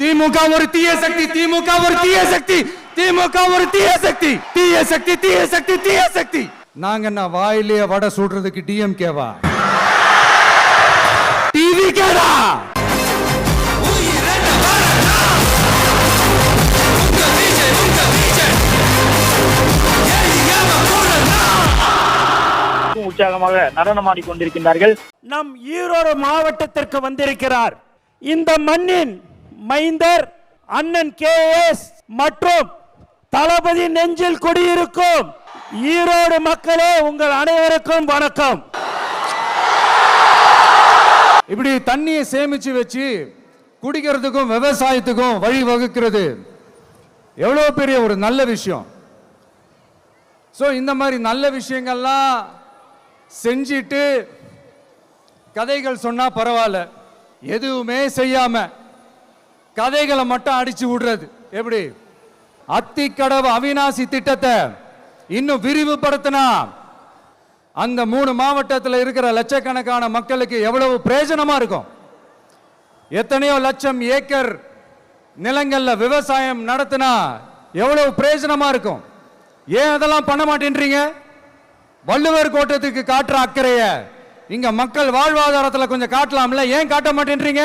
திமுக ஒரு தீய சக்தி திமுக ஒரு தீய சக்தி திமுக ஒரு தீய சக்தி தீய சக்தி தீய சக்தி தீய சக்தி. நாங்க என்ன வாயிலேயே வடை சுடுறதுக்கு டிஎம்கேவா டிவி கேடா உற்சாகமாக நடனமாடி கொண்டிருக்கின்றார்கள் நம் ஈரோடு மாவட்டத்திற்கு வந்திருக்கிறார் இந்த மண்ணின் மைந்தர் அண்ணன் கே எஸ் மற்றும் தளபதி நெஞ்சில் குடியிருக்கும் ஈரோடு மக்களே உங்கள் அனைவருக்கும் வணக்கம். இப்படி தண்ணியை சேமிச்சு வச்சு குடிக்கிறதுக்கும் விவசாயத்துக்கும் வழி வகுக்கிறது எவ்வளோ பெரிய ஒரு நல்ல விஷயம். ஸோ இந்த மாதிரி நல்ல விஷயங்கள்லாம் செஞ்சிட்டு கதைகள் சொன்னால் பரவாயில்ல. எதுவுமே செய்யாமல் கதைகளை மட்டும் அடிச்சு விடுறது. எப்படி? அத்திக்கடவு அவிநாசி திட்டத்தை இன்னும் விரிவுபடுத்தினா அந்த மூணு மாவட்டத்தில் இருக்கிற லட்சக்கணக்கான மக்களுக்கு எவ்வளவு பிரயோஜனமா இருக்கும்? எத்தனையோ லட்சம் ஏக்கர் நிலங்கள்ல விவசாயம் நடத்தினா எவ்வளவு பிரயோஜனமா இருக்கும்? ஏன் அதெல்லாம் பண்ண மாட்டேன்றீங்க? வள்ளுவர் கோட்டத்துக்கு காட்டுற அக்கறைய இங்க மக்கள் வாழ்வாதாரத்தில் கொஞ்சம் காட்டலாம்ல? ஏன் காட்ட மாட்டேன்றீங்க?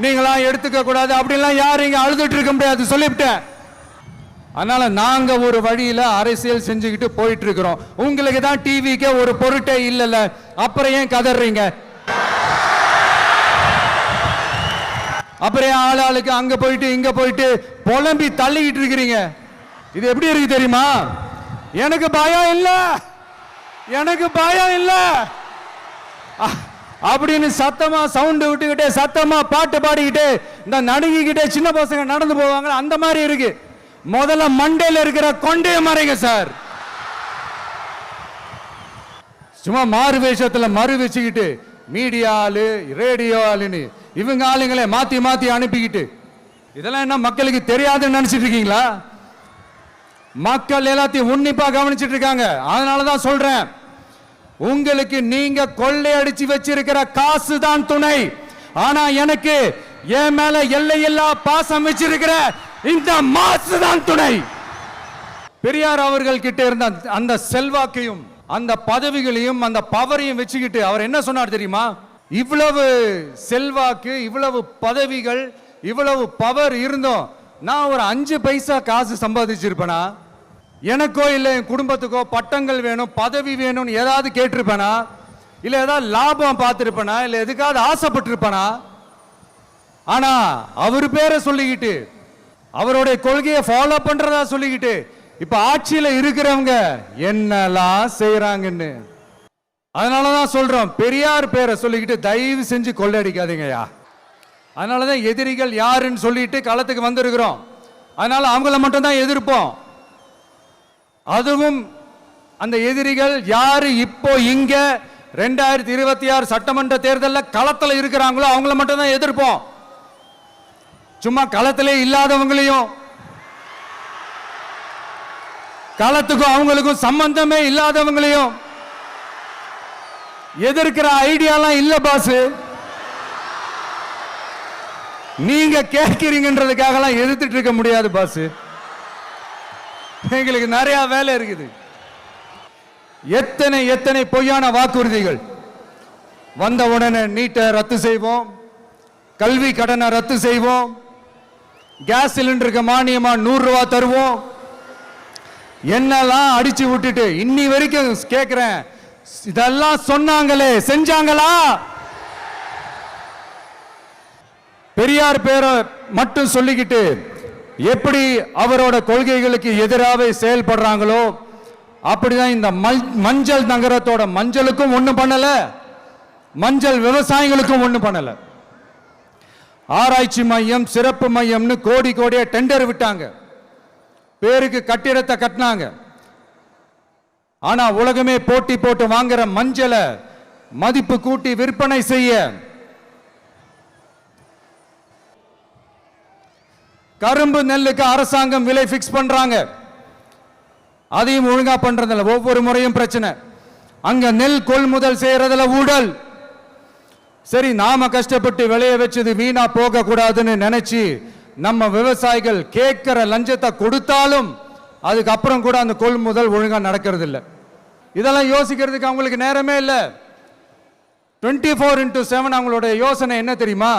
நீங்களாம் எடுத்துக்க கூடாது. அப்படிலாம் யாரும் இங்கே அழுதுட்டு இருக்க முடியாது. சொல்லிவிட்டேன். அதனால நாங்க ஒரு வழியில அரசியல் செஞ்சுக்கிட்டு போயிட்டு இருக்கிறோம். உங்களுக்கு தான் டிவிக்கே ஒரு பொருட்டே இல்லைல்ல. அப்புறம் ஏன் கதறீங்க? அப்புறம் ஏன் ஆள் ஆளுக்கு அங்க போயிட்டு இங்க போயிட்டு புலம்பி தள்ளிக்கிட்டு இருக்கிறீங்க? இது எப்படி இருக்கு தெரியுமா? எனக்கு பயம் இல்லை. எனக்கு பயம் இல்லை. அ- அப்படின்னு சத்தமா சவுண்டு விட்டுக்கிட்டே சத்தமா பாட்டு பாடிக்கிட்டு இந்த நடுங்கிக்கிட்டே சின்ன பசங்க நடந்து போவாங்க அந்த மாதிரி இருக்கு. முதல்ல மண்டையில் இருக்கிற கொண்டைய மறைங்க சார். சும்மா மாறு வேஷத்துல மறு வச்சுக்கிட்டு மீடியா ஆளு ரேடியோ ஆளுன்னு இவங்க ஆளுங்களே மாத்தி மாத்தி அனுப்பிக்கிட்டு. இதெல்லாம் என்ன மக்களுக்கு தெரியாதுன்னு நினைச்சிட்டு இருக்கீங்களா? மக்கள் எல்லாத்தையும் உன்னிப்பா கவனிச்சிட்டு இருக்காங்க. அதனாலதான் சொல்றேன். உங்களுக்கு நீங்க கொள்ளையடிச்சு வச்சிருக்கிற காசு தான் துணை. ஆனா எனக்கு என் மேல எல்லையில்லா பாசம் வச்சிருக்கிற இந்த மாசு தான் துணை. பெரியார் அவர்கள் கிட்ட இருந்த அந்த- அந்த செல்வாக்கையும் அந்த பதவிகளையும் அந்த பவரையும் வச்சுக்கிட்டு அவர் என்ன சொன்னார் தெரியுமா? இவ்வளவு செல்வாக்கு இவ்வளவு பதவிகள் இவ்வளவு பவர் இருந்தோம். நான் ஒரு அஞ்சு பைசா காசு சம்பாதிச்சிருப்பேனா? எனக்கோ இல்லை என் குடும்பத்துக்கோ பட்டங்கள் வேணும் பதவி வேணும்னு ஏதாவது கேட்டிருப்பேனா? இல்லை ஏதாவது லாபம் பார்த்துருப்பேனா? இல்லை எதுக்காவது ஆசைப்பட்டிருப்பேனா? ஆனால் அவர் பேரை சொல்லிக்கிட்டு அவருடைய கொள்கையை ஃபாலோ பண்ணுறதா சொல்லிக்கிட்டு இப்போ ஆட்சியில் இருக்கிறவங்க என்னெல்லாம் செய்கிறாங்கன்னு அதனால தான் சொல்கிறோம் பெரியார் பேரை சொல்லிக்கிட்டு தயவு செஞ்சு கொள்ளையடிக்காதீங்கய்யா. அதனால தான் எதிரிகள் யாருன்னு சொல்லிட்டு களத்துக்கு வந்திருக்கிறோம். அதனால அவங்கள மட்டும்தான் எதிர்ப்போம். அதுவும் அந்த எதிரிகள் யாரு இப்போ இங்க ரெண்டாயிரத்தி இருபத்தி ஆறு சட்டமன்ற தேர்தலில் களத்தில் இருக்கிறாங்களோ அவங்கள மட்டும் தான் எதிர்ப்போம். சும்மா களத்திலே இல்லாதவங்களையும் களத்துக்கும் அவங்களுக்கும் சம்பந்தமே இல்லாதவங்களையும் எதிர்க்கிற ஐடியாலாம் இல்ல பாஸ் நீங்க கேட்கிறீங்கன்றதுக்காகலாம் எதிர்த்துட்டு இருக்க முடியாது பாஸ் எங்களுக்கு நிறைய வேலை இருக்குது. எத்தனை எத்தனை பொய்யான வாக்குறுதிகள். வந்த உடனே நீட்டை ரத்து செய்வோம். கல்வி கடனை ரத்து செய்வோம். கேஸ் சிலிண்டருக்கு மானியமா நூறு ரூபா தருவோம். என்னெல்லாம் அடிச்சு விட்டுட்டு இன்னி வரைக்கும் கேட்கிறேன் இதெல்லாம் சொன்னாங்களே செஞ்சாங்களா? பெரியார் பேரை மட்டும் சொல்லிக்கிட்டு எப்படி அவரோட கொள்கைகளுக்கு எதிராக செயல்படுறாங்களோ அப்படிதான் இந்த மஞ்சள் நகரத்தோட மஞ்சளுக்கும் ஒன்றும் பண்ணல. மஞ்சள் விவசாயிகளுக்கும் ஒன்றும் பண்ணல. ஆராய்ச்சி மையம் சிறப்பு மையம்னு கோடி கோடியா டெண்டர் விட்டாங்க. பேருக்கு கட்டிடத்தை கட்டினாங்க. ஆனா உலகமே போட்டி போட்டு வாங்குற மஞ்சளை மதிப்பு கூட்டி விற்பனை செய்ய கரும்பு நெல்லுக்கு அரசாங்கம் விலை ஃபிக்ஸ் பண்றாங்க. அதையும் ஒழுங்கா பண்றதில்ல. ஒவ்வொரு முறையும் பிரச்சனை. அங்க நெல் கொள்முதல் செய்யறதுல ஊழல். சரி நாம கஷ்டப்பட்டு விளைய வச்சது வீணா போக கூடாதுன்னு நினைச்சு நம்ம விவசாயிகள் கேட்கிற லஞ்சத்தை கொடுத்தாலும் அதுக்கப்புறம் கூட அந்த கொள்முதல் ஒழுங்கா நடக்கிறது இல்லை இதெல்லாம் யோசிக்கிறதுக்கு அவங்களுக்கு நேரமே இல்லை. டுவெண்ட்டி ஃபோர் இன்டூ செவன் அவங்களோட யோசனை என்ன தெரியுமா?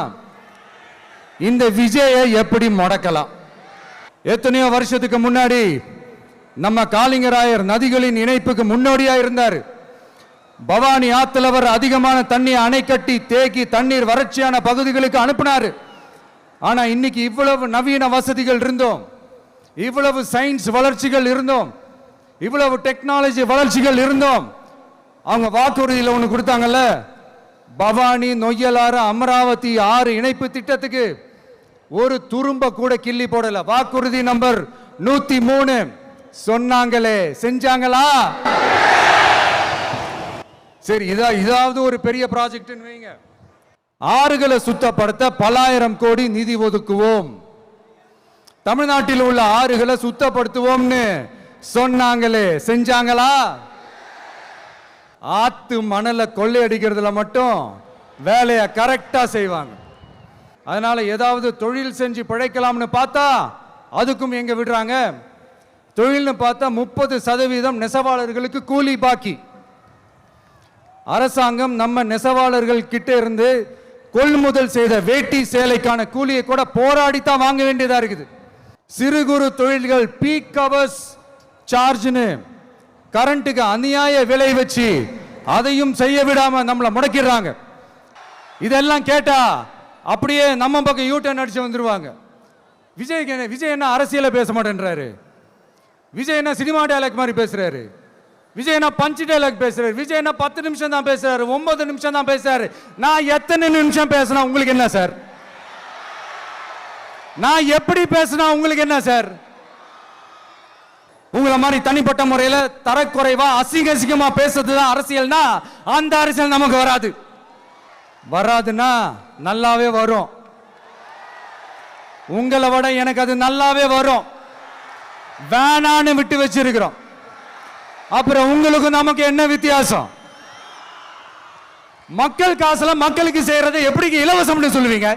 இந்த விஜயை எப்படி முடக்கலாம்? எத்தனையோ வருஷத்துக்கு முன்னாடி நம்ம காளிங்கராயர் நதிகளின் இணைப்புக்கு முன்னோடியா இருந்தார். பவானி ஆத்துல அவர் அதிகமான தண்ணி அணை கட்டி தேக்கி தண்ணீர் வறட்சியான பகுதிகளுக்கு அனுப்பினார். ஆனா இன்னைக்கு இவ்வளவு நவீன வசதிகள் இருந்தோம். இவ்வளவு சயின்ஸ் வளர்ச்சிகள் இருந்தோம். இவ்வளவு டெக்னாலஜி வளர்ச்சிகள் இருந்தோம். அவங்க வாக்குறுதியில் ஒன்று கொடுத்தாங்கல்ல? பவானி நொய்யலாறு அமராவதி ஆறு இணைப்பு திட்டத்துக்கு ஒரு துரும்ப கூட கிள்ளி போடல. வாக்குறுதி நம்பர் நூத்தி மூணு. சொன்னாங்களே செஞ்சாங்களா? சரி இதா இதாவது ஒரு பெரிய ப்ராஜெக்ட்னு வைங்க. ஆறுகளை சுத்தப்படுத்த பலாயிரம் கோடி நிதி ஒதுக்குவோம். தமிழ்நாட்டில் உள்ள ஆறுகளை சுத்தப்படுத்துவோம்னு சொன்னாங்களே செஞ்சாங்களா? ஆத்து மணலை கொள்ளையடிக்கிறதுல மட்டும் வேலையை கரெக்டாக செய்வாங்க. அதனால் ஏதாவது தொழில் செஞ்சு பிழைக்கலாம்னு பார்த்தா அதுக்கும் எங்கே விடுறாங்க? தொழில்னு பார்த்தா முப்பது சதவீதம் நெசவாளர்களுக்கு கூலி பாக்கி. அரசாங்கம் நம்ம நெசவாளர்கள் கிட்ட இருந்து கொள்முதல் செய்த வேட்டி சேலைக்கான கூலியை கூட போராடித்தான் வாங்க வேண்டியதாக இருக்குது. சிறு குறு தொழில்கள் பீக் கவர்ஸ் சார்ஜ்னு கரண்ட்டுக்கு அநியாய விலை வச்சு அதையும் செய்ய விடாம நம்மளை முடக்கிடுறாங்க. இதெல்லாம் கேட்டா அப்படியே நம்ம பக்கம் யூட்டன் அடிச்சு வந்துருவாங்க. விஜய் என்ன விஜய் என்ன அரசியல பேச மாட்டேன்றாரு? விஜய் என்ன சினிமா டைலாக் மாதிரி பேசுறாரு? விஜய் என்ன பஞ்சு டைலாக் பேசுறாரு? விஜய் என்ன பத்து நிமிஷம் தான் பேசுறாரு? ஒன்பது நிமிஷம் தான் பேசுறாரு? நான் எத்தனை நிமிஷம் பேசினா உங்களுக்கு என்ன சார்? நான் எப்படி பேசினா உங்களுக்கு என்ன சார்? உங்களை மாதிரி தனிப்பட்ட முறையில் தரக்குறைவா அசிங்க அசிங்கமா பேசுறது தான் அரசியல்னா அந்த அரசியல் நமக்கு வராது. வராதுன்னா நல்லாவே வரும். உங்களை விட எனக்கு அது நல்லாவே வரும். வேணான்னு விட்டு வச்சிருக்கிறோம். அப்புறம் உங்களுக்கு நமக்கு என்ன வித்தியாசம்? மக்கள் காசுல மக்களுக்கு செய்யறதை எப்படி இலவசம்னு சொல்லுவீங்க?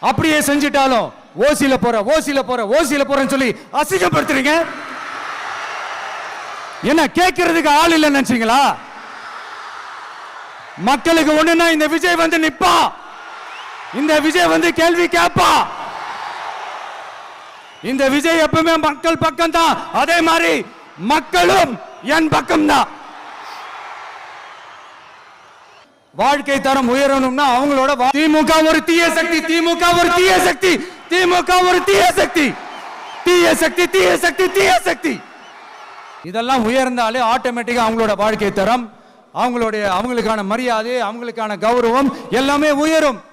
அப்படியே செஞ்சிட்டாலும் ஓசியில போற ஓசியில போற ஓசியில போறேன்னு சொல்லி அசிங்கப்படுத்துறீங்க? என்ன கேட்கறதுக்கு ஆள் இல்லைன்னு நினைச்சீங்களா? மக்களுக்கு ஒண்ணுன்னா இந்த விஜய் வந்து நிப்பா? இந்த விஜய் வந்து கேள்வி கேட்பா இந்த விஜய் எப்பவுமே மக்கள் பக்கம் தான் அதே மாதிரி மக்களும் என் பக்கம் தான் வாழ்க்கை தரம் உயரணும்னா அவங்களோட திமுக ஒரு தீய சக்தி திமுக ஒரு தீய சக்தி. திமுக ஒரு தீய சக்தி. தீய சக்தி தீய சக்தி தீய சக்தி. இதெல்லாம் உயர்ந்தாலே ஆட்டோமேட்டிக்கா அவங்களோட வாழ்க்கை தரம் அவங்களுடைய அவங்களுக்கான மரியாதை அவங்களுக்கான கௌரவம் எல்லாமே உயரும்.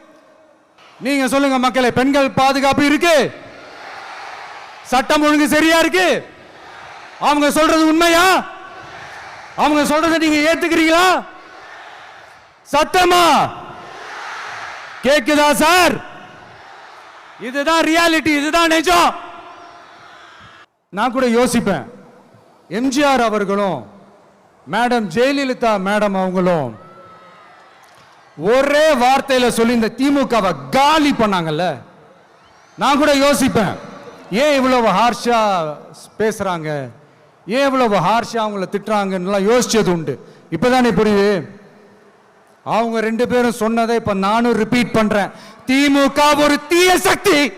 நீங்க சொல்லுங்க மக்களை பெண்கள் பாதுகாப்பு இருக்கு? சட்டம் ஒழுங்கு சரியா இருக்கு? அவங்க சொல்றது உண்மையா? அவங்க சொல்றதை நீங்க ஏத்துக்கிறீங்களா? சத்தமா? கேக்குதா சார்? இதுதான் ரியாலிட்டி இதுதான் நிஜம். நான் கூட யோசிப்பேன். எம்ஜிஆர் அவர்களும் மேடம் ஜெயலலிதா மேடம் அவங்களும் ஒரே வார்த்தையில சொல்லி இந்த திமுகவை காலி பண்ணாங்கல்ல? நான் கூட யோசிப்பேன். ஏன் இவ்வளவு ஹார்ஷா பேசுறாங்க? ஏன் இவ்வளவு ஹார்ஷா அவங்கள திட்டுறாங்கன்னு யோசிச்சது உண்டு. இப்பதானே புரியுது? அவங்க ரெண்டு பேரும் சொன்னதை இப்ப நானும் ரிப்பீட் பண்றேன். திமுக ஒரு தீய சக்தி.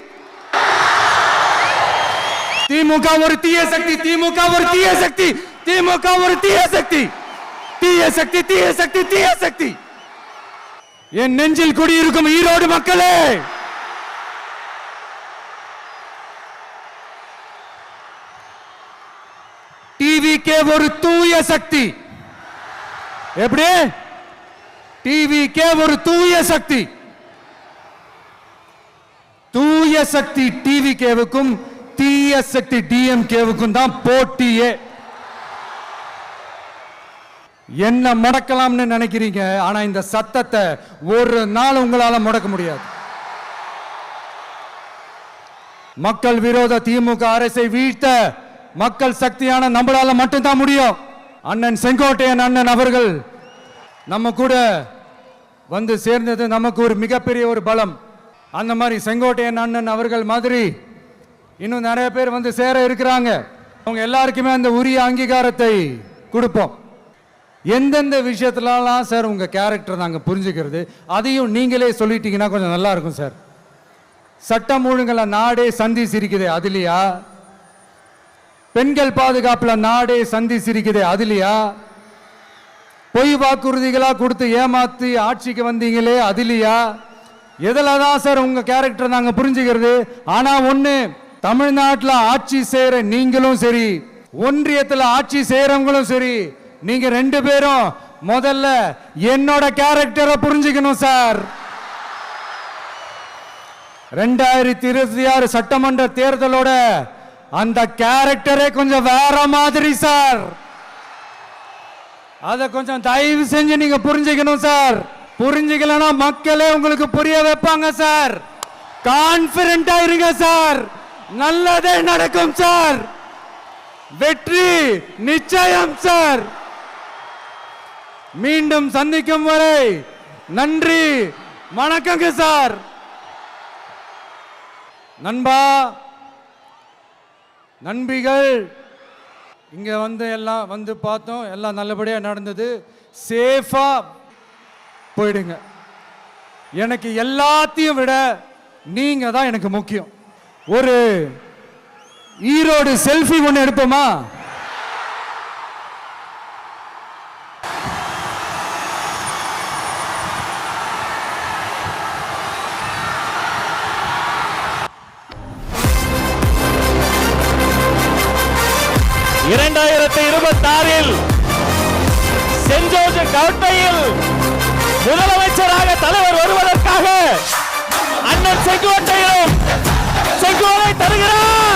திமுக ஒரு தீய சக்தி திமுக ஒரு தீய சக்தி திமுக ஒரு தீய சக்தி. தீய சக்தி தீய சக்தி தீய சக்தி. என் நெஞ்சில் குடியிருக்கும் ஈரோடு மக்களே. டிவிக்கே ஒரு தூய சக்தி. எப்படி? டிவிக்கே ஒரு தூய சக்தி. தூய சக்தி டிவி கேவுக்கும் தீய சக்தி டிஎம்கேவுக்கும் தான் போட்டியே. என்ன முடக்கலாம்னு நினைக்கிறீங்க? ஆனா இந்த சத்தத்தை ஒரு நாள் உங்களால முடக்க முடியாது. மக்கள் விரோத திமுக அரசை வீழ்த்த மக்கள் சக்தியான நம்மளால மட்டும்தான் முடியும். அண்ணன் செங்கோட்டையன் அண்ணன் அவர்கள் நம்ம கூட வந்து சேர்ந்தது நமக்கு ஒரு மிகப்பெரிய ஒரு பலம். அந்த மாதிரி செங்கோட்டையன் அண்ணன் அவர்கள் மாதிரி இன்னும் நிறைய பேர் வந்து சேர இருக்கிறாங்க. அவங்க எல்லாருக்குமே அந்த உரிய அங்கீகாரத்தை கொடுப்போம். எந்தெந்த விஷயத்துலலாம் சார் உங்க கேரக்டர் நாங்கள் புரிஞ்சுக்கிறது அதையும் நீங்களே சொல்லிட்டீங்கன்னா கொஞ்சம் நல்லா இருக்கும் சார். சட்டம் ஒழுங்குல நாடே சந்தி சிரிக்குதே அதுலையா? பெண்கள் பாதுகாப்புல நாடே சந்தி சிரிக்குதே அதுலையா? பொய் வாக்குறுதிகளா கொடுத்து ஏமாத்தி ஆட்சிக்கு வந்தீங்களே அதுலையா? எதில் தான் சார் உங்கள் கேரக்டர் நாங்கள் புரிஞ்சுக்கிறது? ஆனால் ஒன்று தமிழ்நாட்டில் ஆட்சி செய்கிற நீங்களும் சரி ஒன்றியத்தில் ஆட்சி செய்கிறவங்களும் சரி நீங்கள் ரெண்டு பேரும் முதல்ல என்னோட கேரக்டரை புரிஞ்சுக்கணும் சார். ரெண்டாயிரத்தி இருபத்தி ஆறு சட்டமன்ற தேர்தலோட அந்த கேரக்டரே கொஞ்சம் வேற மாதிரி சார். அதை கொஞ்சம் தயவு செஞ்சு நீங்க புரிஞ்சுக்கணும் சார். புரிஞ்சுக்கலனா மக்களே உங்களுக்கு புரிய வைப்பாங்க சார். கான்பிடண்டா இருங்க சார். நல்லதே நடக்கும் சார். வெற்றி நிச்சயம் சார். மீண்டும் சந்திக்கும் வரை நன்றி வணக்கங்க சார். நண்பா நண்பிகள் இங்க வந்து எல்லாம் வந்து பார்த்தோம் எல்லாம் நல்லபடியா நடந்தது. சேஃபா போயிடுங்க. எனக்கு எல்லாத்தையும் விட நீங்க தான் எனக்கு முக்கியம். ஒரு ஈரோடு செல்ஃபி ஒன்று எடுப்போமா? இரண்டாயிரத்தி இருபத்தி ஆறில் செஞ்சோஜ கோட்டையில் முதலமைச்சராக தலைவர் வருவதற்காக அண்ணன் செங்கோட்டையிலும் செங்கோலை தருகிறார்.